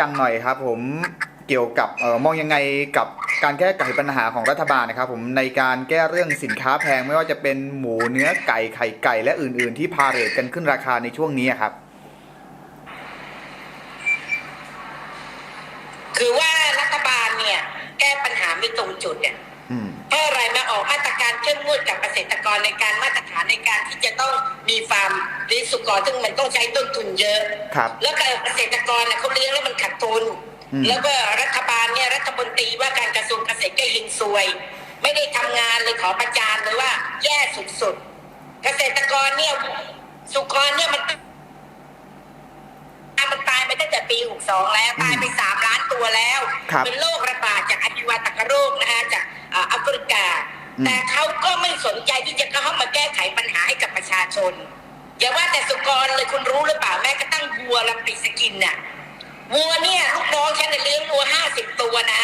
กันหน่อยครับ ผมเกี่ยวกับออมองยังไงกับการแก้ไขปัญหาของรัฐบาลนะครับ ผมในการแก้เรื่องสินค้าแพงไม่ว่าจะเป็นหมูเนื้อไก่ไข่ไก่และอื่น ๆ ที่พาเรทกันขึ้นราคาในช่วงนี้ครับ คือว่ารัฐบาลเนี่ย แก้ปัญหาไม่ตรงจุดเนี่ย เข้มงวดกับเกษตรกรในการมาตรฐานในการที่จะต้องมีฟาร์มเลี้ยงสุกรซึ่งมันต้องใช้ต้นทุนเยอะ ครับ แล้วก็เกษตรกรเนี่ยเขาเลี้ยงแล้วมันขาดทุน อืม แล้วก็รัฐบาลเนี่ยรัฐมนตรีว่าการกระทรวงเกษตรก็ยิงซวย ไม่ได้ทำงานเลยขอประจานเลยว่าแย่สุดๆ เกษตรกรเนี่ยสุกรเนี่ยมัน มันตายไปตั้งแต่ปี 62 แล้ว ตายไป 3 ล้านตัวแล้ว ครับเป็นโรคระบาดจากอหิวาตกโรคนะฮะจากอ่าแอฟริกาอืม แต่เขาก็ไม่สนใจที่จะเข้ามาแก้ไขปัญหาให้กับประชาชน อย่าว่าแต่สุกรเลยคุณรู้หรือเปล่าแม้กระทั่งวัวลำปีสกินน่ะวัวเนี่ยลูกน้องฉันน่ะเลี้ยงวัว50ตัวนะ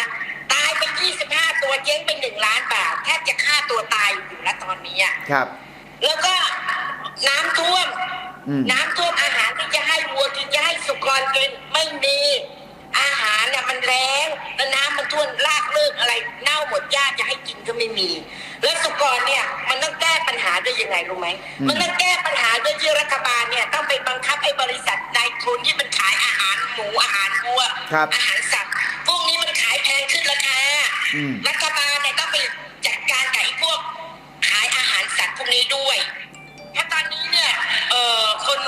ตายไป25ตัวเจ๊งไป1ล้านบาทแทบจะฆ่าตัวตายอยู่แล้วตอนนี้อะครับ แล้วก็น้ำท่วมอืมน้ำท่วมอาหารที่จะให้วัวกินจะให้สุกรกินไม่มี อาหารน่ะมันแรงแล้วน้ำมันท่วมลากเลิกอะไร เน่าหมดหญ้าจะให้กินก็ไม่มี แล้วสุกรเนี่ยมันต้องแก้ปัญหาด้วยยังไงรู้ไหมอืมมันต้องแก้ปัญหาด้วยที่รัฐบาลเนี่ยต้องไปบังคับไอ้บริษัทนายทุนที่มันขายอาหารหมูอาหารวัวครับอาหารสัตว์พวกนี้มันขายแพงขึ้นราคาอืมรัฐบาลเนี่ยต้องไปจัดการกับไอ้พวกขายอาหารสัตว์พวกนี้ด้วยเพราะตอนนี้เนี่ยเอ่อคน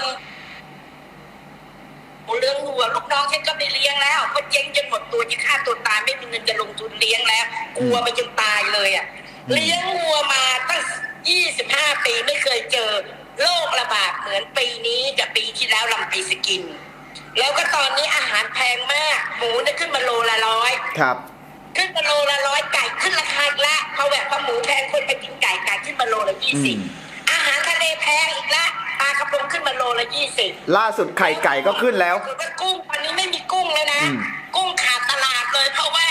เลี้ยงวัวลูกน้องฉันก็ไม่เลี้ยงแล้วเพราะเจ๊งจนหมดตัวจะฆ่าตัวตายไม่มีเงินจะลงทุนเลี้ยงแล้ว กลัวไปจนตายเลยอะอืมเลี้ยงวัวมาตั้งยี่สิบห้าปีไม่เคยเจอโรคระบาดเหมือนปีนี้กับปีที่แล้วลำปีสกิน แล้วก็ตอนนี้อาหารแพงมาก หมูเนี่ยขึ้นมาโลละร้อยครับ ขึ้นมาโลละร้อยไก่ขึ้นราคาอีกละเพราะแบบพอหมูแพงคนไปกินไก่ไก่ขึ้นมาโลละยี่สิบอืมอาหารทะเลแพงอีกละปลากระพงขึ้นมา โลละยี่สิบล่าสุดไข่ไก่ก็ขึ้นแล้ว คือว่ากุ้งวันนี้ไม่มีกุ้งเลยนะ อืม กุ้งขาดตลาดเลยเพราะว่า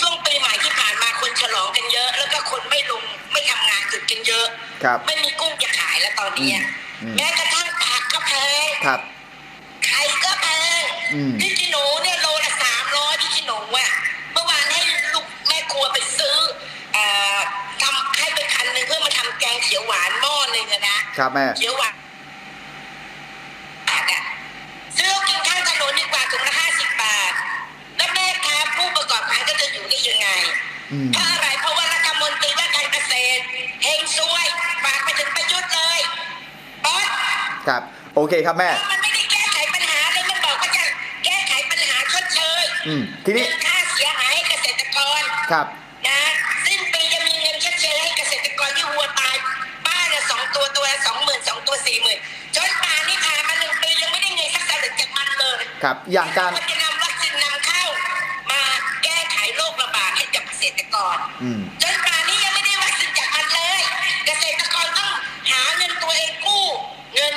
ช่วงปีใหม่ที่ผ่านมาคนฉลองกันเยอะ แล้วก็คนไม่ลงไม่ทำงานหยุดกันเยอะ ครับ ไม่มีกุ้งจะขายแล้วตอนนี้อะอืมแม้กระทั่งผักก็แพงครับ ไข่ก็แพงอืมพริกขี้หนูเนี่ยโลละสามร้อยพริกขี้หนูอะเมื่อวานให้ลูกแม่ครัวไปซื้อเอ่อทำให้ไปพันหนึ่งเพื่อมาทำแกงเขียวหวานหม้อหนึ่งอะนะ ครับแม่ เขียวหวานอะซื้อกินข้างถนนดีกว่าถุงละห้าสิบบาท แล้วแม่ค้าผู้ประกอบการก็จะอยู่ได้ยังไง อืม เพราะอะไร เพราะว่ารัฐมนตรีว่าการเกษตรเฮงซวยฝากไปถึงประยุทธ์เลยป๊อดครับ โอเคครับแม่ มันไม่ได้แก้ไขปัญหาเลยมันบอกว่าจะแก้ไขปัญหาชดเชยอืมทีนี้เงินค่าเสียหายให้เกษตรกร ครับ สองตัวสี่หมื่นจนป่านนี้ผ่านมาหนึ่งปียังไม่ได้เงินสักสลึงจากมันเลยครับ อย่างการก็จะนำวัคซีนนำเข้า มาแก้ไขโรคระบาดให้กับเกษตรกร อืม จนป่านนี้ยังไม่ได้วัคซีนจากมันเลย เกษตรกรต้องหาเงินตัวเองกู้เงิน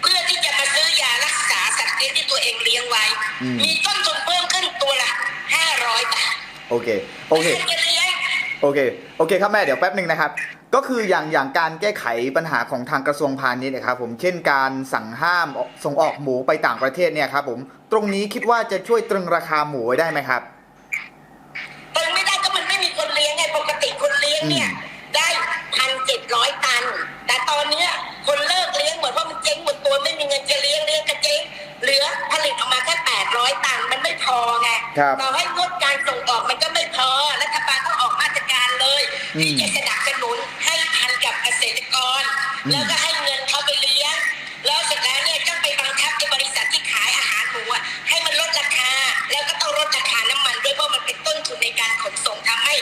เพื่อที่จะมาซื้อยารักษาสัตว์เลี้ยงที่ตัวเองเลี้ยงไว้ อืม มีต้นทุนเพิ่มขึ้นตัวละห้าร้อยบาทโอเค โอเคใครจะเลี้ยง โอเค โอเคครับแม่ เดี๋ยวแป๊บหนึ่งนะครับ ก็คืออย่างอย่างการแก้ไขปัญหาของทางกระทรวงพาณิชย์นะครับผมเช่นการสั่งห้ามส่งออกหมูไปต่างประเทศเนี่ยครับผมตรงนี้คิดว่าจะช่วยตรึงราคาหมูไว้ได้ไหมครับตึงไม่ได้ก็มันไม่มีคนเลี้ยงไงปกติคนเลี้ยงเนี่ยอืมได้พันเจ็ดร้อยตัน แต่ตอนเนี้ยคนเลิกเลี้ยงหมดว่ามันเจ๊งหมดตัวไม่มีเงินจะเลี้ยงเลี้ยงก็เจ๊งเหลือผลิตออกมาแค่แปดร้อยตันมันไม่พอไงครับต่อให้งดการส่งออกมันก็ไม่พอรัฐบาลต้องออกมาตรการเลยอืมที่จะสนับ แล้วก็ให้เงินเขาไปเลี้ยง แล้วเสร็จแล้วเนี่ยก็ไปบังคับในบริษัทที่ขายอาหารหมูอะให้มันลดราคา แล้วก็ต้องลดราคาน้ำมันด้วยเพราะมันเป็นต้นทุนในการขนส่งทำให้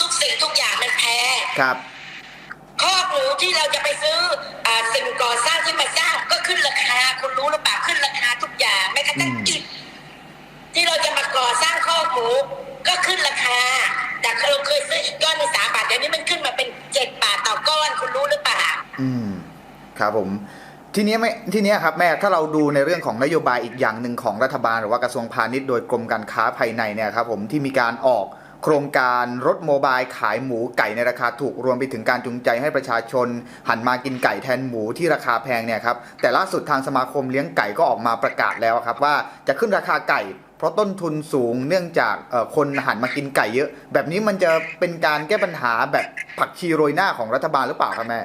ทุกสิ่งทุกอย่างมันแพงครับคอกหมูที่เราจะไปซื้ออ่าสิ่งก่อสร้างที่มาสร้างก็ขึ้นราคาคุณรู้หรือเปล่าขึ้นราคาทุกอย่างแม้กระทั่งอืมอิฐที่เราจะมาก่อสร้างคอกหมูก็ขึ้นราคาจากเราเคยซื้ออีกก้อนหนึงสามบาทเดี๋ยวนี้มันขึ้นมาเป็นเจ็ดบาทต่อก้อนคุณรู้หรือเปล่า อืมครับผม ทีนี้ไม่ทีนี้ครับแม่ถ้าเราดูในเรื่องของนโยบายอีกอย่างหนึ่งของรัฐบาลหรือว่ากระทรวงพาณิชย์โดยกรมการค้าภายในเนี่ยครับผมที่มีการออกโครงการรถโมบายขายหมูไก่ในราคาถูกรวมไปถึงการจูงใจให้ประชาชน หันมากินไก่แทนหมูที่ราคาแพงเนี่ยครับแต่ล่าสุดทางสมาคมเลี้ยงไก่ก็ออกมาประกาศแล้วครับว่าจะขึ้นราคาไก่ เพราะต้นทุนสูงเนื่องจากคนหันมากินไก่เยอะ แบบนี้มันจะเป็นการแก้ปัญหาแบบผักชีโรยหน้าของรัฐบาลหรือเปล่าครับแม่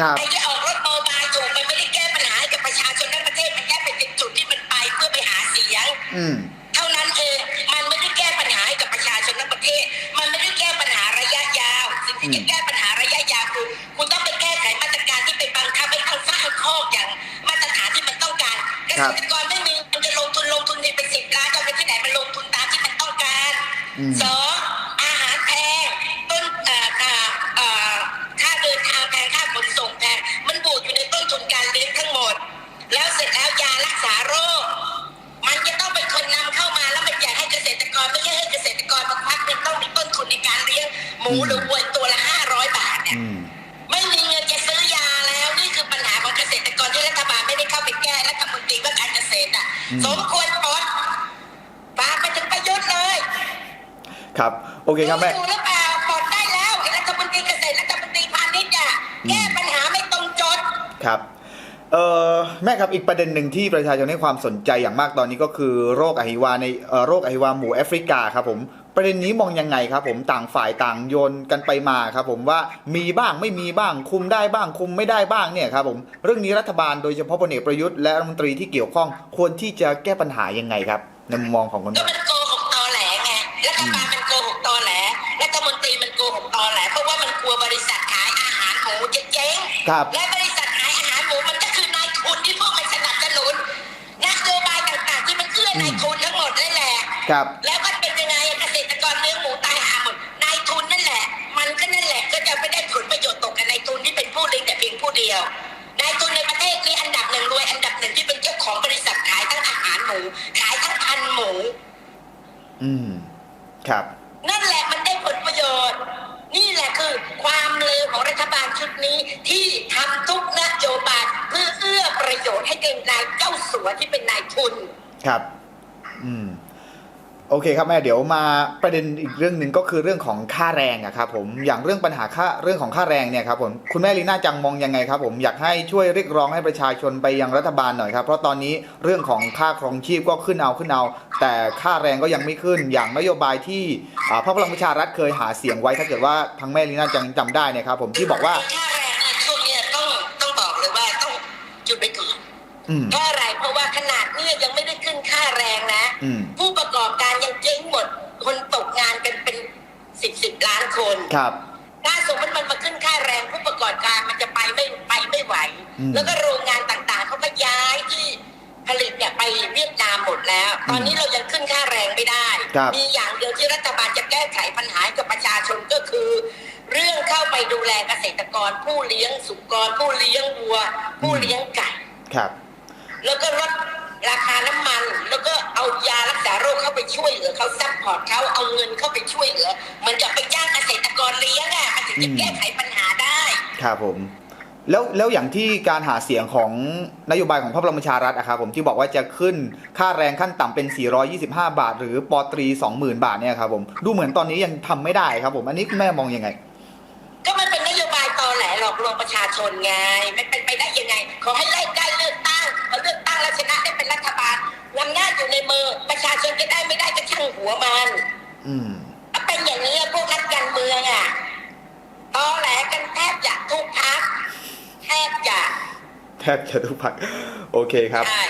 ครับไอ้ที่ออกรถโมบายถูกมันไม่ได้แก้ปัญหาให้กับประชาชนทั้งประเทศมันแค่เป็นจุดที่มันไปเพื่อไปหาเสียงอืม เท่านั้นเองมันไม่ได้แก้ปัญหาให้กับประชาชนทั้งประเทศ มันไม่ได้แก้ปัญหาระยะยาวสิ่งที่จะแก้ปัญหาระยะยาวคือคุณต้องไปแก้ไขมาตรการที่ไปบังคับให้เขาสร้างคอกอย่างมาตรฐานที่มันต้องการเกครัษบ ตรกรไม่มีมันจะลงทุนลงทุนในเป็นสิบล้านจะเอาไปที่ไหนมันลงทุนตามที่มันต้องการ อืม สอง รกรไม่ใช่ให้เกษตรกรมาควักเงินต้องมีต้นทุนในการเลี้ยงหมูอืมหรือวัวตัวละห้าร้อยบาทเนี่ยอืมไม่มีเงินจะซื้อยาแล้วนี่คือปัญหาของเกษตรกรที่รัฐบาลไม่ได้เข้าไปแก้รัฐมนตรีว่าการเกษตรอะอืมสมควรปลดฝากไปถึงประยุทธ์เลย ครับโอเคครับแม่ดูหรือเปล่าปลดได้แล้วไอ้รัฐมนตรีเกษตรรัฐมนตรีพาณิชย์อะแก้ปัญหาไม่ตรงจดครับ เออแม่ครับอีกประเด็นหนึ่งที่ประชาชนให้ความสนใจอย่างมากตอนนี้ก็คือโรคอหิวาในเอ่อโรคอหิวาหมูแอฟริกาครับผมประเด็นนี้มองยังไงครับ ผมต่างฝ่ายต่างโยนกันไปมาครับ ผมว่ามีบ้างไม่มีบ้างคุมได้บ้างคุมไม่ได้บ้างเนี่ยครับผมเรื่องนี้รัฐบาลโดยเฉพาะพลเอกประยุทธ์และรัฐมนตรีที่เกี่ยวข้องควรที่จะแก้ปัญหายังไงครับในมุมมองของคุณก็แม่มันโกหกตอแหลไงรัฐบาลมันโกหกตอแหลรัฐมนตรีมันโกหกตอแหลเพราะว่ามันกลัวบริษัทขายอาหารหมูจะเจ๊งครับและบริษัท นเอื้อนายทุนทั้งหมดนั่นแหละครับ แล้วก็เป็นยังไงเกษตรกรเลี้ยงหมูตายหาหมดนายทุนนั่นแหละ มันก็นั่นแหละก็จะไม่ได้ผลประโยชน์ตกกับนายทุนที่เป็นผู้เลี้ยงแต่เพียงผู้เดียวนายทุนในประเทศนี้อันดับหนึ่งรวยอันดับหนึ่งที่เป็นเจ้าของบริษัทขายทั้งอาหารหมู ขายทั้งพันธุ์หมู อืม ครับ นั่นแหละมันได้ผลประโยชน์ นี่แหละคือความเลวของรัฐบาลชุดนี้ที่ทำทุกนโยบายเพื่อเอื้อประโยชน์ให้แก่นายเจ้าสัวที่เป็นนายทุน ครับอืม โอเคครับแม่เดี๋ยวมาประเด็นอีกเรื่องหนึ่งก็คือเรื่องของค่าแรงอะครับผมอย่างเรื่องปัญหาค่าเรื่องของค่าแรงเนี่ยครับผมคุณแม่ลีน่าจังมองยังไงครับผมอยากให้ช่วยเรียกร้องให้ประชาชนไปยังรัฐบาลหน่อยครับเพราะตอนนี้เรื่องของค่าครองชีพก็ขึ้นเอาขึ้นเอา แต่ค่าแรงก็ยังไม่ขึ้น อย่างนโยบายที่อ่าพรรคพลังประชารัฐเคยหาเสียงไว้ถ้าเกิดว่าทางแม่ลีน่าจังจำได้เนี่ยครับผมที่บอกว่า ค่าแรงเนี่ยช่วงเนี้ยต้องต้องบอกเลยว่าต้องหยุดไปก่อนอืม เพราะอะไรเพราะว่า ขนาดเนี้ยยังไม่ได้ขึ้นค่าแรงนะ อืม ผู้ประกอบการยังเจ๊งหมด คนตกงานกันเป็นสิบสิบล้านคน ครับ ถ้าสมมติมันมาขึ้นค่าแรงผู้ประกอบการมันจะไปไม่ไปไม่ไหว อืมแล้วก็โรงงานต่างๆเขาก็ย้ายที่ผลิตเนี่ยไปเวียดนามหมดแล้ว ตอนนี้เรายังขึ้นค่าแรงไม่ได้ ครับ มีอย่างเดียวที่รัฐบาลจะแก้ไขปัญหาให้กับประชาชนก็คือ เรื่องเข้าไปดูแลเกษตรกรผู้เลี้ยงสุกรผู้เลี้ยงวัว ผู้เลี้ยงไก่ ครับ แล้วก็ลดราคาน้ำมัน แล้วก็เอายารักษาโรคเข้าไปช่วยเหลือเขาซัพพอร์ตเขาเอาเงินเข้าไปช่วยเหลือเหมือนกับไปจ้างเกษตรกรเลี้ยงอะมันถึงจะอืมแก้ไขปัญหาได้ครับผมแล้วแล้วอย่างที่การหาเสียงของนโยบายของพรรคพลังประชารัฐอะครับผมที่บอกว่าจะขึ้นค่าแรงขั้นต่ำเป็น 425 บาท หรือปอตรี 20,000 บาทเนี่ยครับผมดูเหมือนตอนนี้ยังทำไม่ได้ครับผมอันนี้คุณแม่มองยังไง ก็มันเป็นนโยบายตอแหลหลอกลวงประชาชนไงมันเป็นไปได้ยังไง ขอให้ไล่ใกล้เลือกตั้งพอ เลือกตั้งแล้วชนะได้เป็นรัฐบาลอำนาจอยู่ในมือประชาชนจะได้ไม่ได้ก็ช่างหัวมันอืมถ้าเป็นอย่างนี้พวกนักการเมืองอะตอแหลกันแทบจะทุกพักแทบจะแทบจะทุกพักโอเคครับใช่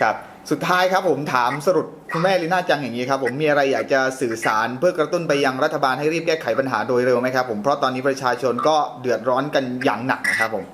ครับสุดท้ายครับผมถามสรุปคุณแม่ลีน่าจังอย่างนี้ครับผมมีอะไรอยากจะสื่อสารเพื่อกระตุ้นไปยังรัฐบาลให้รีบแก้ไขปัญหาโดยเร็วไหมครับผมเพราะตอนนี้ประชาชนก็เดือดร้อนกันอย่างหนักนะครับผม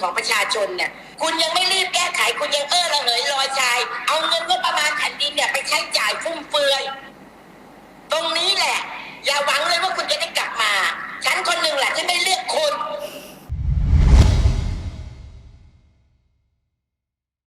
ของประชาชนเนี่ยคุณยังไม่รีบแก้ไขคุณยังเอ้อระเหยลอยชาย เอาเงินงบประมาณแผ่นดินเนี่ยไปใช้จ่ายฟุ่มเฟือย ตรงนี้แหละ อย่าหวังเลยว่าคุณจะได้กลับมา ฉันคนหนึ่งแหละฉันไม่เลือกคุณ